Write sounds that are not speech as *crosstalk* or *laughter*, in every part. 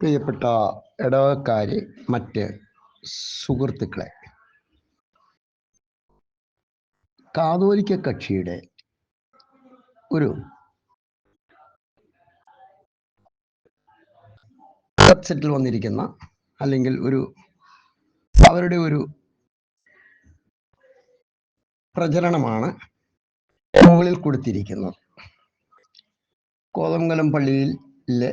പ്രിയപ്പെട്ട ഇടവക്കാരെ മറ്റ് സുഹൃത്തുക്കളെ. കാതോലിക്ക കക്ഷിയുടെ ഒരു വെബ്സൈറ്റിൽ വന്നിരിക്കുന്ന അല്ലെങ്കിൽ ഒരു അവരുടെ ഒരു പ്രചരണമാണ് മുകളിൽ കൊടുത്തിരിക്കുന്നത്. കോതമംഗലം പള്ളിയിലെ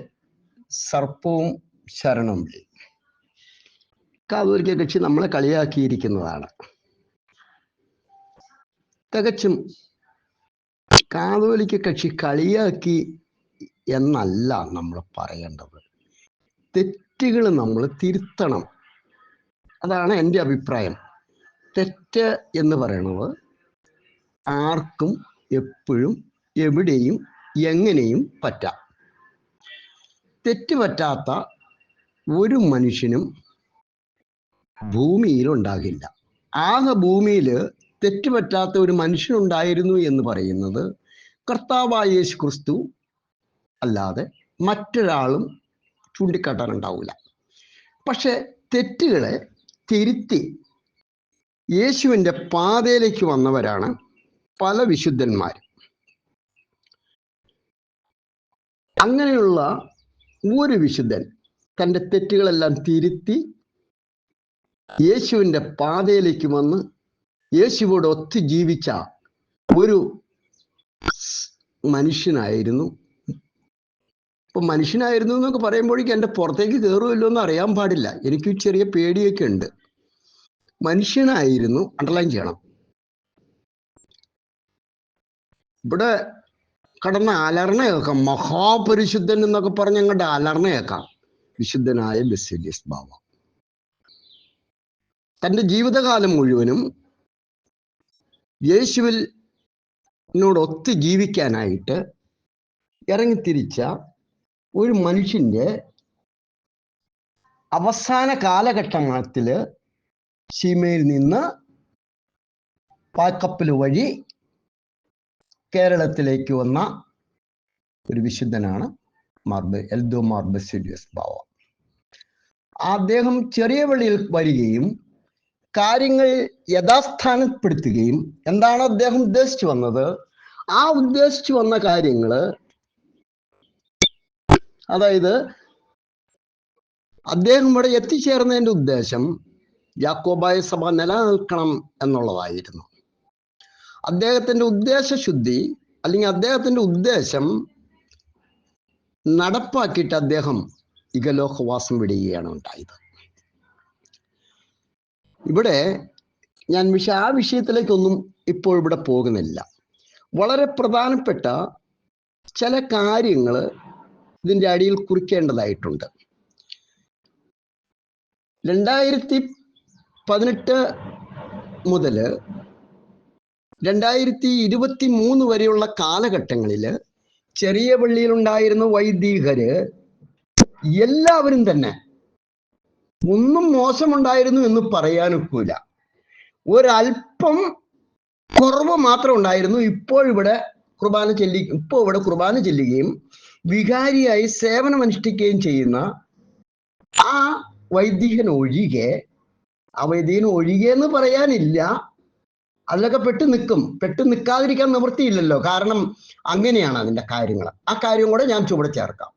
സർപ്പവും ശരണവും വിളി കാതോലിക്ക കക്ഷി നമ്മളെ കളിയാക്കിയിരിക്കുന്നതാണ്. തികച്ചും കാതോലിക്ക കക്ഷി കളിയാക്കി എന്നല്ല നമ്മൾ പറയേണ്ടത്. തെറ്റുകൾ നമ്മൾ തിരുത്തണം. അതാണ് എന്റെ അഭിപ്രായം. തെറ്റ് എന്ന് പറയുന്നത് ആർക്കും എപ്പോഴും എവിടെയും എങ്ങനെയും പറ്റാം. തെറ്റ് പറ്റാത്ത ഒരു മനുഷ്യനും ഭൂമിയിൽ ഉണ്ടാകില്ല ആകെ ഭൂമിയിൽ തെറ്റുപറ്റാത്ത ഒരു മനുഷ്യനുണ്ടായിരുന്നു എന്ന് പറയുന്നത് കർത്താവായ യേശു ക്രിസ്തു അല്ലാതെ മറ്റൊരാളും ചൂണ്ടിക്കാട്ടാനുണ്ടാവില്ല പക്ഷെ തെറ്റുകളെ തിരുത്തി യേശുവിന്റെ പാതയിലേക്ക് വന്നവരാണ് പല വിശുദ്ധന്മാർ അങ്ങനെയുള്ള ഒരു വിശുദ്ധൻ തന്റെ തെറ്റുകളെല്ലാം തിരുത്തി യേശുവിന്റെ പാതയിലേക്ക് വന്ന് യേശുവോട് ഒത്തു ജീവിച്ച ഒരു മനുഷ്യനായിരുന്നു. ഇപ്പൊ മനുഷ്യനായിരുന്നു എന്നൊക്കെ പറയുമ്പോഴേക്കും എന്റെ പുറത്തേക്ക് കയറുമല്ലോ എന്ന് അറിയാൻ പാടില്ല. എനിക്ക് ചെറിയ പേടിയൊക്കെ ഉണ്ട്. മനുഷ്യനായിരുന്നു അണ്ടർലൈൻ ചെയ്യണം. ഇവിടെ കടന്ന അലർണ കേൾക്കാം. മഹാപരിശുദ്ധൻ എന്നൊക്കെ പറഞ്ഞ് അങ്ങോട്ട് അലർണ കേൾക്കാം. വിശുദ്ധനായ ബെസിലിയസ് ബാബ തന്റെ ജീവിതകാലം മുഴുവനും യേശുവിൽ ഒത്ത് ജീവിക്കാനായിട്ട് ഇറങ്ങിത്തിരിച്ച ഒരു മനുഷ്യന്റെ അവസാന കാലഘട്ടത്തിൽ സീമയിൽ നിന്ന് പാക്കപ്പൽ വഴി കേരളത്തിലേക്ക് വന്ന ഒരു വിശുദ്ധനാണ് മാർബ് എൽദോ മാർബസിഡിയസ് ബാവ. അദ്ദേഹം ചെറിയ വെളിയിൽ വരികയും കാര്യങ്ങൾ യഥാസ്ഥാനപ്പെടുത്തുകയും എന്താണ് അദ്ദേഹം ഉദ്ദേശിച്ചു വന്നത്? ആ ഉദ്ദേശിച്ചു വന്ന കാര്യങ്ങൾ അതായത് അദ്ദേഹം ഇവിടെ എത്തിച്ചേർന്നതിന്റെ ഉദ്ദേശം യാക്കോബായ സഭ നിലനിൽക്കണം എന്നുള്ളതായിരുന്നു. അദ്ദേഹത്തിന്റെ ഉദ്ദേശശുദ്ധി അല്ലെങ്കിൽ അദ്ദേഹത്തിന്റെ ഉദ്ദേശം നടപ്പാക്കിയിട്ട് അദ്ദേഹം ഇകലോകവാസം വിടുകയാണ് ഉണ്ടായത്. ഇവിടെ ഞാൻ വിഷ ആ വിഷയത്തിലേക്കൊന്നും ഇപ്പോൾ ഇവിടെ പോകുന്നില്ല. വളരെ പ്രധാനപ്പെട്ട ചില കാര്യങ്ങൾ ഇതിന്റെ അടിയിൽ കുറിക്കേണ്ടതായിട്ടുണ്ട്. രണ്ടായിരത്തി പതിനെട്ട് മുതൽ രണ്ടായിരത്തി ഇരുപത്തി മൂന്ന് വരെയുള്ള കാലഘട്ടങ്ങളിൽ ചെറിയ പള്ളിയിലുണ്ടായിരുന്ന വൈദികര് എല്ലാവരും തന്നെ ഒന്നും മോശമുണ്ടായിരുന്നു എന്ന് പറയാനൊക്കൂല. ഒരല്പം കുറവ് മാത്രം ഉണ്ടായിരുന്നു. ഇപ്പോൾ ഇവിടെ കുർബാന ചെല്ലി ഇപ്പോൾ ഇവിടെ കുർബാന ചെല്ലുകയും വികാരിയായി സേവനം അനുഷ്ഠിക്കുകയും ചെയ്യുന്ന ആ വൈദികൻ ഒഴികെ ആ വൈദികൻ ഒഴികെ എന്ന് പറയാനില്ല. അതിലൊക്കെ പെട്ട് നിൽക്കും പെട്ട് നിൽക്കാതിരിക്കാൻ നിവൃത്തിയില്ലല്ലോ. കാരണം അങ്ങനെയാണ് അതിന്റെ കാര്യങ്ങൾ. ആ കാര്യം കൂടെ ഞാൻ ചുവടെ ചേർക്കാം.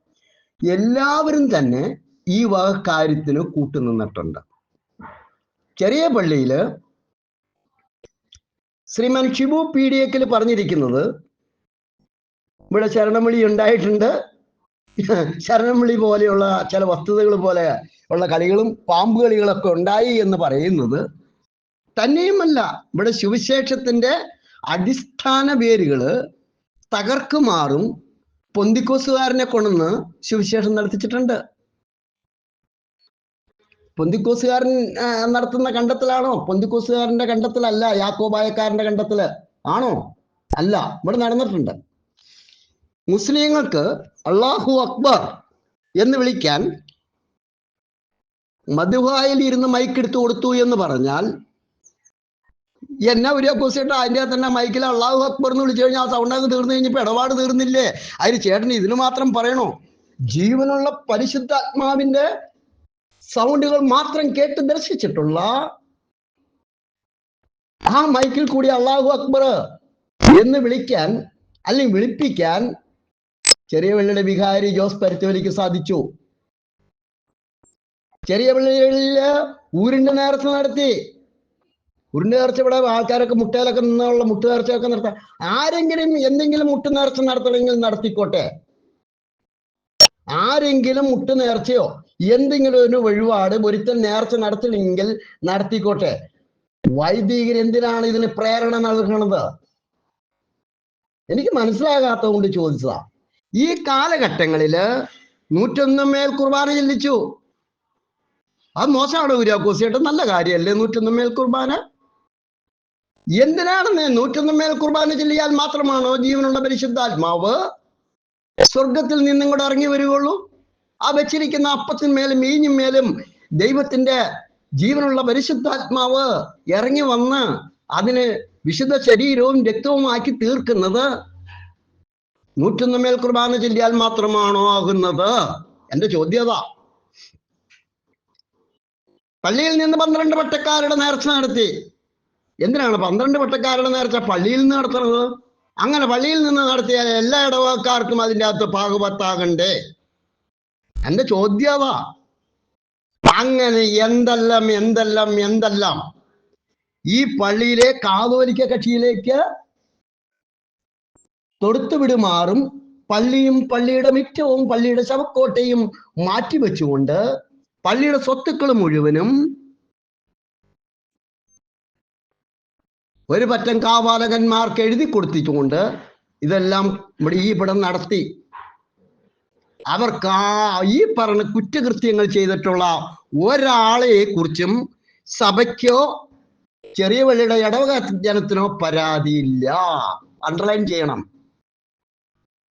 എല്ലാവരും തന്നെ ഈ വക കാര്യത്തിന് കൂട്ടുനിന്നിട്ടുണ്ട് ചെറിയ പള്ളിയിൽ ശ്രീമാൻ ഷിബു പി ഡി എക്കിൽ പറഞ്ഞിരിക്കുന്നത് ഇവിടെ ശരണവിളി ഉണ്ടായിട്ടുണ്ട്. ശരണവിളി പോലെയുള്ള ചില വസ്തുതകൾ പോലെ ഉള്ള കളികളും പാമ്പ് കളികളൊക്കെ ഉണ്ടായി എന്ന് പറയുന്നത് തന്നെയുമല്ല. ഇവിടെ സുവിശേഷത്തിന്റെ അടിസ്ഥാന വേരുകൾ തകർക്കുമാറും പൊന്തിക്കോസുകാരനെ കൊണ്ടുവന്ന് സുവിശേഷം നടത്തിച്ചിട്ടുണ്ട്. പൊന്തിക്കോസുകാരൻ നടത്തുന്ന കണ്ടെത്തലാണോ? പൊന്തിക്കോസുകാരന്റെ കണ്ടെത്തലല്ല യാക്കോബായക്കാരന്റെ കണ്ടെത്തൽ ആണോ? അല്ല ഇവിടെ നടന്നിട്ടുണ്ട്. മുസ്ലിങ്ങൾക്ക് അള്ളാഹു അക്ബർ എന്ന് വിളിക്കാൻ മധുഹായിൽ ഇരുന്ന് മൈക്കെടുത്തു കൊടുത്തു എന്ന് പറഞ്ഞാൽ എന്നാ ഒരു കോസേട്ട അതിന്റെ തന്നെ മൈക്കിൽ അള്ളാഹു അക്ബർ എന്ന് വിളിച്ചു കഴിഞ്ഞാൽ ആ സൗണ്ട് അങ്ങ് തീർന്നു കഴിഞ്ഞപ്പോൾ ഇടപാട് തീർന്നില്ലേ? അതിന് ചേട്ടൻ ഇതിന് മാത്രം പറയണോ? ജീവനുള്ള പരിശുദ്ധാത്മാവിന്റെ സൗണ്ടുകൾ മാത്രം കേട്ട് ദർശിച്ചിട്ടുള്ള ആ മൈക്കിൽ കൂടി അള്ളാഹു അക്ബർ എന്ന് വിളിക്കാൻ അല്ലെങ്കിൽ വിളിപ്പിക്കാൻ ചെറിയ വെള്ളിയുടെ വികാരി ജോസ് പരുത്തവലിക്ക് സാധിച്ചു. ചെറിയ വെള്ളികളിൽ ഊരിന്റെ നേരത്തെ നടത്തി. ഉരുണ്ട് നേർച്ച ഇവിടെ ആൾക്കാരൊക്കെ മുട്ടയിലൊക്കെ നിന്നുള്ള മുട്ടു നേർച്ചയൊക്കെ നടത്താം. ആരെങ്കിലും എന്തെങ്കിലും മുട്ടു നേർച്ച നടത്തണമെങ്കിൽ നടത്തിക്കോട്ടെ. ആരെങ്കിലും മുട്ടു നേർച്ചയോ എന്തെങ്കിലും ഒരു വഴിപാട് ഒരുത്തൻ നേർച്ച നടത്തണമെങ്കിൽ നടത്തിക്കോട്ടെ. വൈദികർ എന്തിനാണ് ഇതിന് പ്രേരണ നൽകുന്നത്? എനിക്ക് മനസ്സിലാകാത്തത് കൊണ്ട് ചോദിച്ചതാ. ഈ കാലഘട്ടങ്ങളിൽ നൂറ്റൊന്നും മേൽ കുർബാന ചെല്ലിച്ചു. അത് മോശമാണ് കുര്യാക്കോസിയായിട്ട് നല്ല കാര്യമല്ലേ നൂറ്റൊന്നും മേൽ കുർബാന? എന്തിനാണെന്ന് നൂറ്റൊന്ന് മേൽ കുർബാന ചെല്ലിയാൽ മാത്രമാണോ ജീവനുള്ള പരിശുദ്ധാത്മാവ്? സ്വർഗത്തിൽ നിന്നും കൂടെ ഇറങ്ങി വരികയുള്ളൂ ആ വെച്ചിരിക്കുന്ന അപ്പത്തിന്മേലും മീഞ്ഞും മേലും ദൈവത്തിന്റെ ജീവനുള്ള പരിശുദ്ധാത്മാവ് ഇറങ്ങി വന്ന് അതിന് വിശുദ്ധ ശരീരവും രക്തവും ആക്കി തീർക്കുന്നത് നൂറ്റൊന്ന് മേൽ കുർബാന ചെല്ലിയാൽ മാത്രമാണോ ആകുന്നത്? എന്റെ ചോദ്യത പള്ളിയിൽ നിന്ന് പന്ത്രണ്ട് പട്ടക്കാരുടെ നേർച്ച നടത്തി. എന്തിനാണ് പന്ത്രണ്ട് പട്ടക്കാരുടെ നേർച്ച പള്ളിയിൽ നിന്ന് നടത്തുന്നത്? അങ്ങനെ പള്ളിയിൽ നിന്ന് നടത്തിയാൽ എല്ലാ ഇടവക്കാർക്കും അതിന്റെ അകത്ത് പാകുപത്താകണ്ടേ? എന്റെ ചോദ്യതാ അങ്ങനെ എന്തെല്ലാം എന്തെല്ലാം എന്തെല്ലാം? ഈ പള്ളിയിലെ കാതോലിക്ക കക്ഷിയിലേക്ക് തൊടുത്തുവിടുമാറും പള്ളിയും പള്ളിയുടെ മിറ്റവും പള്ളിയുടെ ശവക്കോട്ടയും മാറ്റിവെച്ചുകൊണ്ട് പള്ളിയുടെ സ്വത്തുക്കൾ മുഴുവനും ഒരു പറ്റം കാവാലകന്മാർക്ക് എഴുതി കൊടുത്തിട്ടുകൊണ്ട് ഇതെല്ലാം ഇവിടെ ഈ ഇവിടെ നടത്തി. അവർക്ക് ആ ഈ പറഞ്ഞ കുറ്റകൃത്യങ്ങൾ ചെയ്തിട്ടുള്ള ഒരാളെ കുറിച്ചും സഭയ്ക്കോ ചെറിയ വെള്ളിയുടെ ഇടവക ജനത്തിനോ പരാതിയില്ല. അണ്ടർലൈൻ ചെയ്യണം.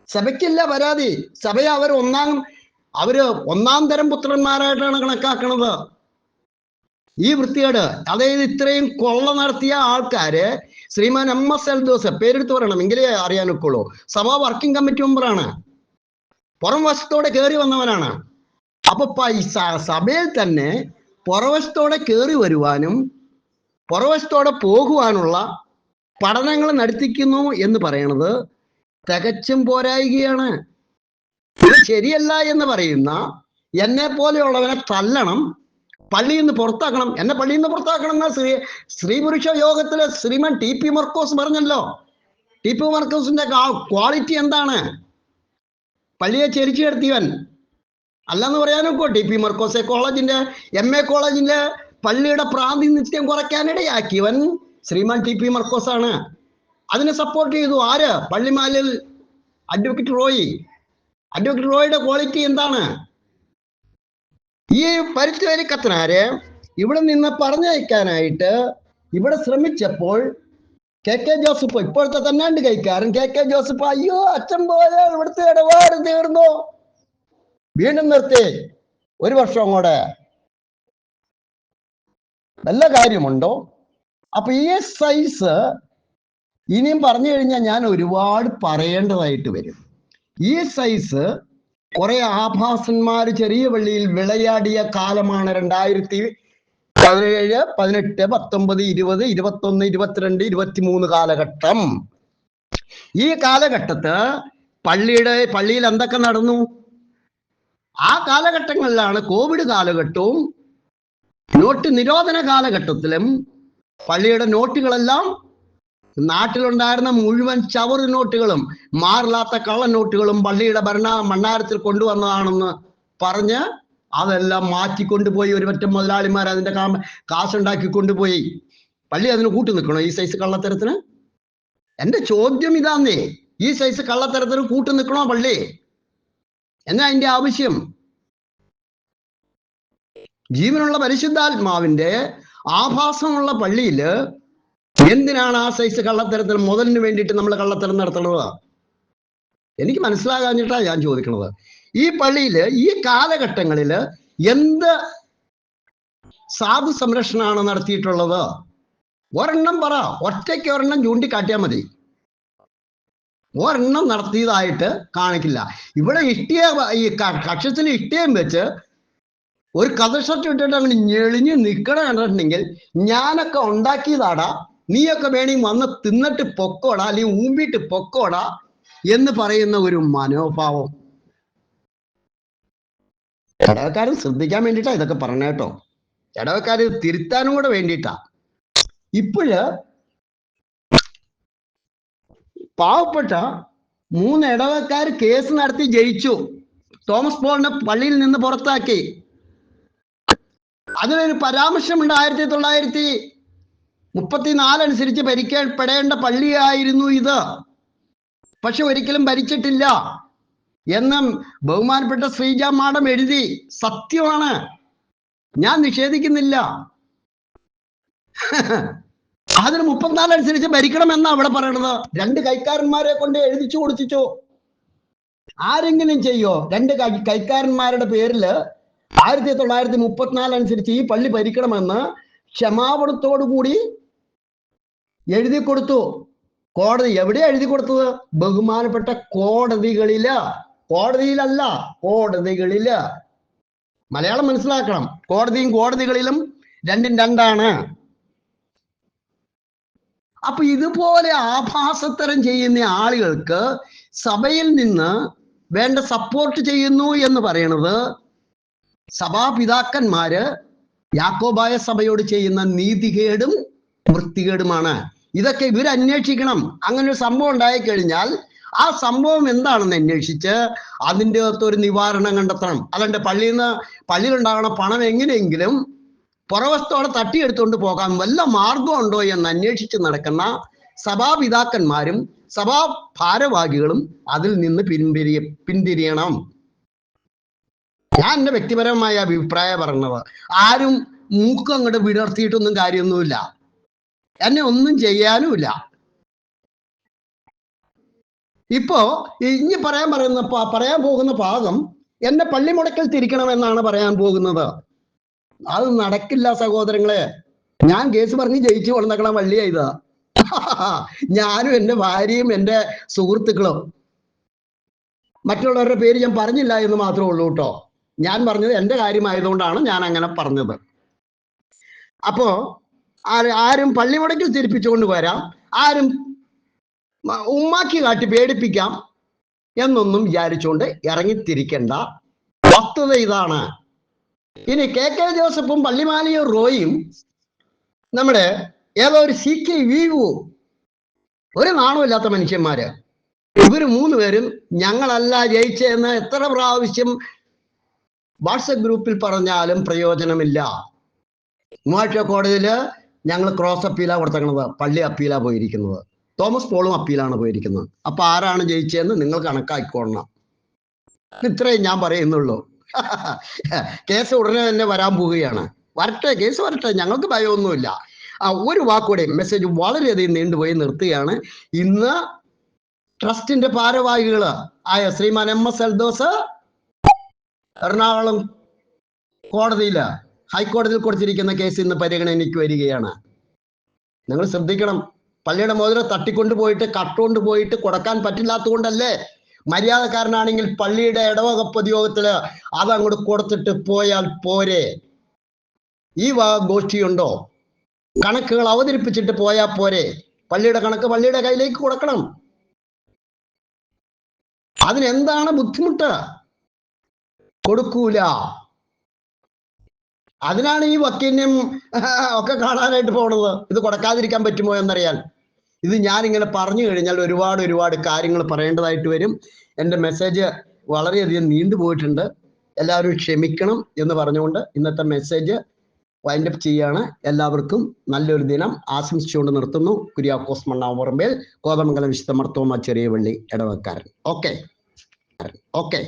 സഭയ്ക്കില്ല പരാതി. സഭയെ അവർ ഒന്നാം അവർ ഒന്നാം തരം പുത്രന്മാരായിട്ടാണ് കണക്കാക്കണത്. ഈ വൃത്തികേട്. അതായത് ഇത്രയും കൊള്ള നടത്തിയ ആൾക്കാര് Shriman M S L Eldhose പേരെടുത്ത് പറയണം എങ്കിലേ അറിയാൻ ഒക്കുള്ളൂ സഭ വർക്കിംഗ് കമ്മിറ്റി മെമ്പറാണ്. പുറം വശത്തോടെ കയറി വന്നവനാണ്. അപ്പൊ സഭയിൽ തന്നെ പുറവശത്തോടെ കയറി വരുവാനും പുറവശത്തോടെ പോകുവാനുള്ള പഠനങ്ങൾ നടത്തിക്കുന്നു എന്ന് പറയണത് തികച്ചും പോരായികയാണ്. ഇത് ശരിയല്ല എന്ന് പറയുന്ന എന്നെ പോലെയുള്ളവനെ തല്ലണം പള്ളിയിൽ നിന്ന് പുറത്താക്കണം. എന്നെ പള്ളിയിൽ നിന്ന് പുറത്താക്കണം എന്നാ സ്ത്രീ സ്ത്രീ പുരുഷ യോഗത്തിൽ ശ്രീമാൻ ടി പി മർക്കോസ് പറഞ്ഞല്ലോ. ടി പി മർക്കോസിന്റെ ക്വാളിറ്റി എന്താണ്? പള്ളിയെ ചെരിച്ചു കിടത്തിയവൻ. അല്ലെന്ന് പറയാനൊക്കെ ടി പി മർക്കോസെ കോളേജിന്റെ എം എ കോളേജിന്റെ പള്ളിയുടെ പ്രാതിനിധ്യം കുറയ്ക്കാനിടയാക്കിയവൻ ശ്രീമാൻ ടി പി മർക്കോസ് ആണ് അതിനെ സപ്പോർട്ട് ചെയ്തു. ആര്? പള്ളിമാലിൽ അഡ്വക്കേറ്റ് റോയി. അഡ്വക്കേറ്റ് റോയിയുടെ ക്വാളിറ്റി എന്താണ്? ഈ പരുത്തുവേലി കത്തനാര് ഇവിടെ നിന്ന് പറഞ്ഞയക്കാനായിട്ട് ഇവിടെ ശ്രമിച്ചപ്പോൾ കെ കെ ജോസഫ് ഇപ്പോഴത്തെ തന്നാണ്ട് കൈക്കാരൻ കെ കെ ജോസഫ് അയ്യോ അച്ഛൻ പോയാൽ ഇവിടുത്തെ ഇടപാട് തീർന്നു? വീണ്ടും നിർത്തി. ഒരു വർഷം കൂടെ നല്ല കാര്യമുണ്ടോ? അപ്പൊ ഈ സൈസ് ഇനിയും പറഞ്ഞു കഴിഞ്ഞാൽ ഞാൻ ഒരുപാട് പറയേണ്ടതായിട്ട് വരും. ഈ സൈസ് കുറെ ആഭാസന്മാർ ചെറിയ പള്ളിയിൽ വിളയാടിയ കാലമാണ് രണ്ടായിരത്തി പതിനേഴ് പതിനെട്ട് പത്തൊമ്പത് ഇരുപത് ഇരുപത്തൊന്ന് ഇരുപത്തിരണ്ട് ഇരുപത്തിമൂന്ന് കാലഘട്ടം. ഈ കാലഘട്ടത്ത് പള്ളിയുടെ പള്ളിയിൽ എന്തൊക്കെ നടന്നു? ആ കാലഘട്ടങ്ങളിലാണ് കോവിഡ് കാലഘട്ടവും നോട്ട് നിരോധന കാലഘട്ടത്തിലും പള്ളിയുടെ നോട്ടുകളെല്ലാം നാട്ടിലുണ്ടായിരുന്ന മുഴുവൻ ചവറ് നോട്ടുകളും മാറില്ലാത്ത കള്ള നോട്ടുകളും പള്ളിയുടെ ഭരണ മണ്ണാരത്തിൽ കൊണ്ടുവന്നതാണെന്ന് പറഞ്ഞ് അതെല്ലാം മാറ്റിക്കൊണ്ടുപോയി ഒരു പറ്റം മുതലാളിമാർ അതിന്റെ കാശുണ്ടാക്കി കൊണ്ടുപോയി. പള്ളി അതിന് കൂട്ടി നിൽക്കണോ ഈ സൈസ് കള്ളത്തരത്തിന്? എന്റെ ചോദ്യം ഇതാന്നേ. ഈ സൈസ് കള്ളത്തരത്തിന് കൂട്ടി നിൽക്കണോ പള്ളി? എന്നാ അതിന്റെ ആവശ്യം? ജീവനുള്ള പരിശുദ്ധാത്മാവിന്റെ ആഭാസമുള്ള പള്ളിയിൽ എന്തിനാണ് ആ സൈസ് കള്ളത്തരത്തിൽ മുതലിന് വേണ്ടിയിട്ട് നമ്മൾ കള്ളത്തരം നടത്തണത് എനിക്ക് മനസ്സിലാകാഞ്ഞിട്ടാ ഞാൻ ചോദിക്കുന്നത് ഈ പള്ളിയിൽ ഈ കാലഘട്ടങ്ങളിൽ എന്ത് സാധു സംരക്ഷണമാണ് നടത്തിയിട്ടുള്ളത്? ഒരെണ്ണം പറ. ഒറ്റയ്ക്ക് ഒരെണ്ണം ചൂണ്ടിക്കാട്ടിയാൽ മതി. ഒരെണ്ണം നടത്തിയതായിട്ട് കാണിക്കില്ല. ഇവിടെ ഇഷ്ടിയ ഈ കക്ഷത്തിൽ ഇഷ്ടിയം വെച്ച് ഒരു കഥ ഷർട്ട് ഇട്ടിട്ട് അങ്ങനെ ഞെളിഞ്ഞ് നിൽക്കണ കണ്ടിട്ടുണ്ടെങ്കിൽ ഞാനൊക്കെ ഉണ്ടാക്കിയതാടാ നീയൊക്കെ വേണമെങ്കിൽ വന്ന് തിന്നിട്ട് പൊക്കോടാ അല്ലെങ്കിൽ ഊമ്പിട്ട് പൊക്കോടാ എന്ന് പറയുന്ന ഒരു മനോഭാവം. ഇടവക്കാരൻ ശ്രദ്ധിക്കാൻ വേണ്ടിട്ടാ ഇതൊക്കെ പറഞ്ഞ കേട്ടോ. ഇടവക്കാരൻ തിരുത്താനും കൂടെ വേണ്ടിയിട്ടാ. ഇപ്പോഴ് പാവപ്പെട്ട മൂന്ന് ഇടവക്കാർ കേസ് നടത്തി ജയിച്ചു. തോമസ് പോളിനെ പള്ളിയിൽ നിന്ന് പുറത്താക്കി. അതിനൊരു പരാമർശമുണ്ട് ആയിരത്തി തൊള്ളായിരത്തി മുപ്പത്തിനാല് അനുസരിച്ച് ഭരിക്കപ്പെടേണ്ട പള്ളിയായിരുന്നു ഇത്. പക്ഷെ ഒരിക്കലും ഭരിച്ചിട്ടില്ല. എന്നും ബഹുമാനപ്പെട്ട ശ്രീജ മാഡം എഴുതി സത്യമാണ്. ഞാൻ നിഷേധിക്കുന്നില്ല. അതിന് മുപ്പത്തിനാല് അനുസരിച്ച് ഭരിക്കണമെന്നാ അവിടെ പറയണത്. രണ്ട് കൈക്കാരന്മാരെ കൊണ്ട് എഴുതിച്ചു കൊടുത്തിച്ചു. ആരെങ്കിലും ചെയ്യോ? രണ്ട് കൈക്കാരന്മാരുടെ പേരിൽ ആയിരത്തി തൊള്ളായിരത്തി മുപ്പത്തിനാല് അനുസരിച്ച് ഈ പള്ളി ഭരിക്കണമെന്ന് ക്ഷമാപണത്തോടു കൂടി എഴുതി കൊടുത്തു. കോടതി എവിടെ എഴുതി കൊടുത്തത്? ബഹുമാനപ്പെട്ട കോടതികളിൽ. കോടതിയിലല്ല കോടതികളിൽ. മലയാളം മനസ്സിലാക്കണം. കോടതിയും കോടതികളിലും രണ്ടും രണ്ടാണ്. അപ്പൊ ഇതുപോലെ ആഭാസത്തരം ചെയ്യുന്ന ആളുകൾക്ക് സഭയിൽ നിന്ന് വേണ്ട സപ്പോർട്ട് ചെയ്യുന്നു എന്ന് പറയണത് സഭാപിതാക്കന്മാര് യാക്കോബായ സഭയോട് ചെയ്യുന്ന നീതികേടും വൃത്തികേടുമാണ്. ഇതൊക്കെ ഇവർ അന്വേഷിക്കണം. അങ്ങനെ ഒരു സംഭവം ഉണ്ടായി കഴിഞ്ഞാൽ ആ സംഭവം എന്താണെന്ന് അന്വേഷിച്ച് അതിന്റെ അകത്ത് ഒരു നിവാരണം കണ്ടെത്തണം. അല്ലാണ്ട് പള്ളിയിൽ നിന്ന് പള്ളിയിലുണ്ടാകുന്ന പണം എങ്ങനെയെങ്കിലും പുറവസ്തോടെ തട്ടിയെടുത്തുകൊണ്ട് പോകാൻ വല്ല മാർഗമുണ്ടോ എന്ന് അന്വേഷിച്ച് നടക്കുന്ന സഭാപിതാക്കന്മാരും സഭാ ഭാരവാഹികളും അതിൽ നിന്ന് പിൻപിരി പിന്തിരിയണം. ഞാൻ എന്റെ വ്യക്തിപരമായ അഭിപ്രായം പറഞ്ഞത് ആരും മൂക്ക് അങ്ങോട്ട് വിടർത്തിയിട്ടൊന്നും കാര്യമൊന്നുമില്ല. എന്നെ ഒന്നും ചെയ്യാനുമില്ല. ഇപ്പോ ഇനി പറയാൻ പറയുന്ന പറയാൻ പോകുന്ന ഭാഗം എന്നെ തിരിക്കണം തിരിക്കണമെന്നാണ് പറയാൻ പോകുന്നത്. അത് നടക്കില്ല സഹോദരങ്ങളെ. ഞാൻ കേസ് പറഞ്ഞ് ജയിച്ചു കൊണ്ടുനക്കണ വള്ളിയാ ഇത്. *laughs* ഞാനും എന്റെ ഭാര്യയും എന്റെ സുഹൃത്തുക്കളും. മറ്റുള്ളവരുടെ പേര് ഞാൻ പറഞ്ഞില്ല എന്ന് മാത്രമേ ഉള്ളൂ കേട്ടോ. ഞാൻ പറഞ്ഞത് എന്റെ കാര്യമായതുകൊണ്ടാണ് ഞാൻ അങ്ങനെ പറഞ്ഞത്. അപ്പോ ആര് പള്ളിമുടക്കിൽ തിരിപ്പിച്ചുകൊണ്ട് വരാം. ആരും ഉമ്മാക്കി കാട്ടി പേടിപ്പിക്കാം എന്നൊന്നും വിചാരിച്ചുകൊണ്ട് ഇറങ്ങിത്തിരിക്കേണ്ട. വസ്തുത ഇതാണ്. ഇനി കെ കെ ജോസഫും പള്ളിമാലിയും റോയും നമ്മുടെ ഏതോ ഒരു സി കെ വീവു ഒരു നാണമില്ലാത്ത മനുഷ്യന്മാര്. ഇവർ മൂന്ന് പേരും ഞങ്ങളല്ല ജയിച്ചതെന്ന് എത്ര പ്രാവശ്യം വാട്സപ്പ് ഗ്രൂപ്പിൽ പറഞ്ഞാലും പ്രയോജനമില്ല. മൂവാഴ്ച കോടതിയിൽ ഞങ്ങൾ ക്രോസ് അപ്പീലാണ് കൊടുത്തേക്കണത്. പള്ളി അപ്പീലാണ് പോയിരിക്കുന്നത്. തോമസ് പോളും അപ്പീലാണ് പോയിരിക്കുന്നത്. അപ്പൊ ആരാണ് ജയിച്ചതെന്ന് നിങ്ങൾ കണക്കാക്കിക്കൊള്ളണം ഇത്രയും ഞാൻ പറയുന്നുള്ളൂ. *laughs* കേസ് ഉടനെ തന്നെ വരാൻ പോവുകയാണ്. വരട്ടെ കേസ് വരട്ടെ. ഞങ്ങൾക്ക് ഭയമൊന്നുമില്ല. ആ ഒരു വാക്കൂടെ മെസ്സേജ് വളരെയധികം നീണ്ടുപോയി നിർത്തുകയാണ്. ഇന്ന് ട്രസ്റ്റിന്റെ ഭാരവാഹികൾ ആയ ശ്രീമാൻ എം എസ് എൽദോസ് എറണാകുളം കോടതിയിൽ ഹൈക്കോടതിയിൽ കൊടുത്തിരിക്കുന്ന കേസ് ഇന്ന് പരിഗണനയ്ക്ക് വരികയാണ്. നിങ്ങൾ ശ്രദ്ധിക്കണം. പള്ളിയുടെ മോതിരം തട്ടിക്കൊണ്ട് പോയിട്ട് കട്ടുകൊണ്ട് പോയിട്ട് കൊടുക്കാൻ പറ്റില്ലാത്തത് കൊണ്ടല്ലേ മര്യാദക്കാരനാണെങ്കിൽ പള്ളിയുടെ ഇടവക പൊതുയോഗത്തിൽ അത് അങ്ങോട്ട് കൊടുത്തിട്ട് പോയാൽ പോരെ? ഈ ഗോഷ്ഠിയുണ്ടോ? കണക്കുകൾ അവതരിപ്പിച്ചിട്ട് പോയാൽ പോരെ? പള്ളിയുടെ കണക്ക് പള്ളിയുടെ കയ്യിലേക്ക് കൊടുക്കണം. അതിനെന്താണ് ബുദ്ധിമുട്ട്? കൊടുക്കൂല. അതിനാണ് ഈ വക്കീലിനെയും *laughs* ഒക്കെ കാണാനായിട്ട് പോണത്. ഇത് കൊടുക്കാതിരിക്കാൻ പറ്റുമോ എന്നറിയാൻ. ഇത് ഞാനിങ്ങനെ പറഞ്ഞു കഴിഞ്ഞാൽ ഒരുപാട് ഒരുപാട് കാര്യങ്ങൾ പറയേണ്ടതായിട്ട് വരും. എന്റെ മെസ്സേജ് വളരെയധികം നീണ്ടുപോയിട്ടുണ്ട് എല്ലാവരും ക്ഷമിക്കണം എന്ന് പറഞ്ഞുകൊണ്ട് ഇന്നത്തെ മെസ്സേജ് വൈൻഡ് അപ്പ് ചെയ്യാണ്. എല്ലാവർക്കും നല്ലൊരു ദിനം ആശംസിച്ചുകൊണ്ട് നിർത്തുന്നു. കുര്യാക്കോസ് മണ്ണാവുറമ്പേൽ കോതമംഗലം വിശുദ്ധ മർത്തോമ ചെറിയ വള്ളി ഇടവക്കാരൻ. ഓക്കെ. ഓക്കെ.